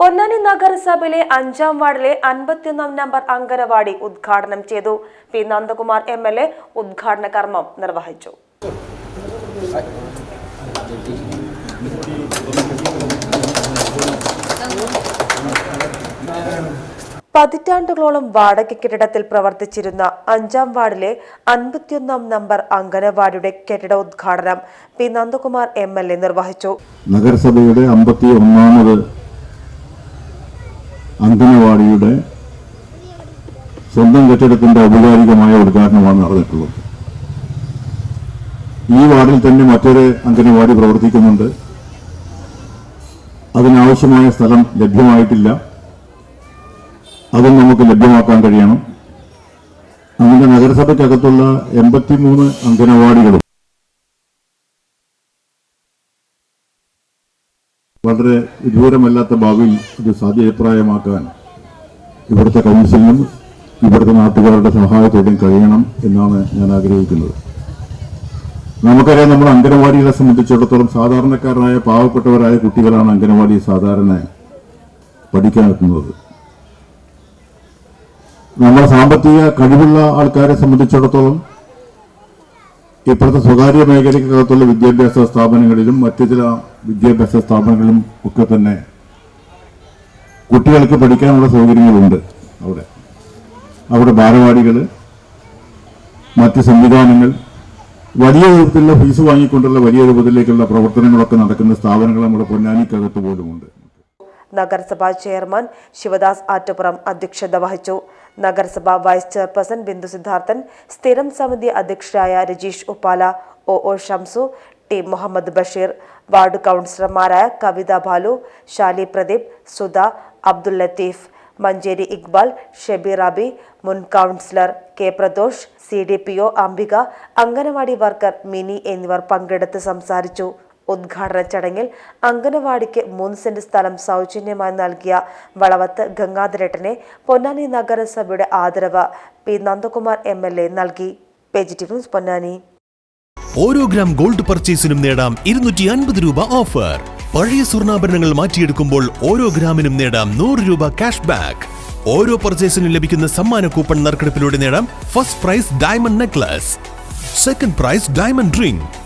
പൊന്നാനി നഗരസഭയിലെ അഞ്ചാം വാർഡിലെ അൻപത്തിയൊന്നാം നമ്പർ അങ്കനവാടി ഉദ്ഘാടനം ചെയ്തു. P. Nandakumar M L A ഉദ്ഘാടന കർമ്മം നിർവഹിച്ചു. പതിറ്റാണ്ടുകളോളം വാടക കെട്ടിടത്തിൽ പ്രവർത്തിച്ചിരുന്ന അഞ്ചാം വാർഡിലെ അൻപത്തിയൊന്നാം നമ്പർ അങ്കനവാടിയുടെ കെട്ടിട ഉദ്ഘാടനം P. Nandakumar M L A നിർവഹിച്ചു. നഗരസഭയുടെ അമ്പത്തി ഒന്നാമത് അംഗനവാടിയുടെ സ്വന്തം കെട്ടിടത്തിന്റെ ഔപചാരികമായ ഉദ്ഘാടനമാണ് നടന്നിട്ടുള്ളത്. ഈ വാർഡിൽ തന്നെ മറ്റൊരു അംഗനവാടി പ്രവർത്തിക്കുന്നുണ്ട്. അതിനാവശ്യമായ സ്ഥലം ലഭ്യമായിട്ടില്ല. അതും നമുക്ക് ലഭ്യമാക്കാൻ കഴിയണം. നമ്മുടെ നഗരസഭയ്ക്കകത്തുള്ള എൺപത്തിമൂന്ന് അംഗനവാടികളും വളരെ വിദൂരമല്ലാത്ത ഭാവിയിൽ ഇത് സാധ്യപ്രായമാക്കാൻ ഇവിടുത്തെ കൗൺസിലിനും ഇവിടുത്തെ നാട്ടുകാരുടെ സഹായത്തോടെയും കഴിയണം എന്നാണ് ഞാൻ ആഗ്രഹിക്കുന്നത്. നമുക്കറിയാം നമ്മൾ അംഗനവാടികളെ സംബന്ധിച്ചിടത്തോളം സാധാരണക്കാരനായ പാവപ്പെട്ടവരായ കുട്ടികളാണ് അംഗനവാടി സാധാരണ പഠിക്കാനെത്തുന്നത്. നമ്മുടെ സാമ്പത്തിക കഴിവുള്ള ആൾക്കാരെ സംബന്ധിച്ചിടത്തോളം ഇപ്പോഴത്തെ സ്വകാര്യ മേഖലയ്ക്കകത്തുള്ള വിദ്യാഭ്യാസ സ്ഥാപനങ്ങളിലും മറ്റ് ചില വിദ്യാഭ്യാസ സ്ഥാപനങ്ങളിലും ഒക്കെ തന്നെ കുട്ടികൾക്ക് പഠിക്കാനുള്ള സൗകര്യങ്ങളുണ്ട് അവിടെ. അവിടെ ഭാരവാടികൾ മറ്റ് സംവിധാനങ്ങൾ വലിയ രൂപത്തിലുള്ള ഫീസ് വാങ്ങിക്കൊണ്ടുള്ള വലിയ രൂപത്തിലേക്കുള്ള പ്രവർത്തനങ്ങളൊക്കെ നടക്കുന്ന സ്ഥാപനങ്ങൾ നമ്മുടെ പൊന്നാനിക്കകത്ത് പോലുമുണ്ട്. നഗരസഭാ ചെയർമാൻ ശിവദാസ് ആറ്റപ്പുറം അധ്യക്ഷത വഹിച്ചു. നഗരസഭ വൈസ് ചെയർപേഴ്സൺ ബിന്ദു സിദ്ധാർത്ഥൻ സ്ഥിരം സമിതി അധ്യക്ഷരായ Rajeesh Uppala O O Shamsu T Muhammad Basheer ward കൗൺസിലർമാരായ കവിത ബാലു ഷാലി പ്രദീപ് സുധ അബ്ദുൽ ലത്തീഫ് മഞ്ചേരി ഇക്ബാൽ ഷെബീർ അബി മുൻ councillor K Pradosh C D P O Ambika anganwadi worker Mini എന്നിവർ പങ്കെടുത്ത് സംസാരിച്ചു. ഉദ്ഘാടന ചടങ്ങിൽ അംഗനവാടിക്ക് മൂന്ന് സെന്റ് സ്ഥലം സൗജന്യമായി നൽകിയ വളവത്ത് ഗംഗാധരേട്ടനെ പൊന്നാനി നഗരസഭയുടെ ആദരവ് P Nandakumar M L A നൽകി. പൊന്നാനി. ഓരോ ഗ്രാം ഗോൾഡ് പർച്ചേസിനും നേടാം ഇരുന്നൂറ്റി അൻപത് രൂപ ഓഫർ. പഴയ സ്വർണാഭരണങ്ങൾ മാറ്റിയെടുക്കുമ്പോൾ ഓരോ ഗ്രാമിനും നേടാം നൂറ് രൂപ ക്യാഷ് ബാക്ക്. ഓരോ പർച്ചേസിനും ലഭിക്കുന്ന സമ്മാന കൂപ്പൺ നറുക്കെടുപ്പിലൂടെ നേടാം first prize diamond necklace. Second prize diamond ring.